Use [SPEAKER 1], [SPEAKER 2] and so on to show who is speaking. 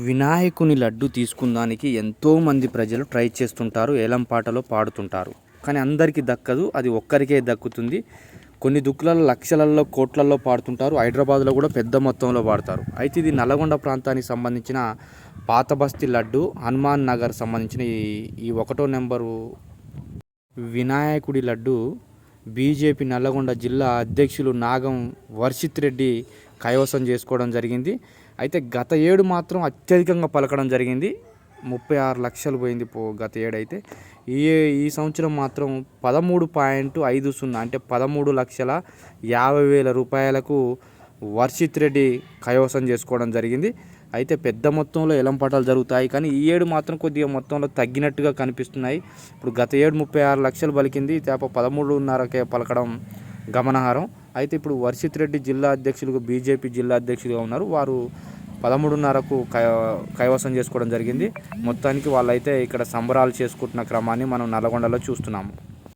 [SPEAKER 1] వినాయకుని లడ్డు తీసుకుందానికి ఎంతోమంది ప్రజలు ట్రై చేస్తుంటారు ఏలం పాటలో పాడుతుంటారు. కానీ అందరికీ దక్కదు అది ఒక్కరికే దక్కుతుంది. కొన్ని దుక్కులలో లక్షలలో కోట్లలో పాడుతుంటారు హైదరాబాద్లో కూడా పెద్ద మొత్తంలో పాడతారు. అయితే ఇది నల్గొండ ప్రాంతానికి సంబంధించిన పాతబస్తి లడ్డు హనుమాన్ నగర్ సంబంధించిన ఈ ఈ ఒకటో నెంబరు వినాయకుడి లడ్డు బీజేపీ నల్లగొండ జిల్లా అధ్యక్షులు నాగం వర్షిత్ రెడ్డి కైవసం చేసుకోవడం జరిగింది. అయితే గత ఏడు మాత్రం అత్యధికంగా పలకడం జరిగింది. ముప్పై ఆరు లక్షలు పోయింది పో గత ఏడు అయితే. ఈ ఈ సంవత్సరం మాత్రం పదమూడు పాయింట్ ఐదు సున్నా అంటే పదమూడు లక్షల యాభై వేల రూపాయలకు వర్షిత్ రెడ్డి కైవసం చేసుకోవడం జరిగింది. అయితే పెద్ద మొత్తంలో ఎలంపటాలు జరుగుతాయి. కానీ ఈ ఏడు మాత్రం కొద్దిగా మొత్తంలో తగ్గినట్టుగా కనిపిస్తున్నాయి. ఇప్పుడు గత ఏడు ముప్పై ఆరు లక్షలు పలికింది. తేప పదమూడున్నరకే పలకడం గమనార్హం. అయితే ఇప్పుడు వర్షిత్ రెడ్డి జిల్లా అధ్యక్షులుగా బీజేపీ జిల్లా అధ్యక్షులుగా ఉన్నారు. వారు పదమూడున్నరకు కై కైవసం చేసుకోవడం జరిగింది. మొత్తానికి వాళ్ళైతే ఇక్కడ సంబరాలు చేసుకుంటున్న క్రమాన్ని మనం నల్గొండలో చూస్తున్నాము.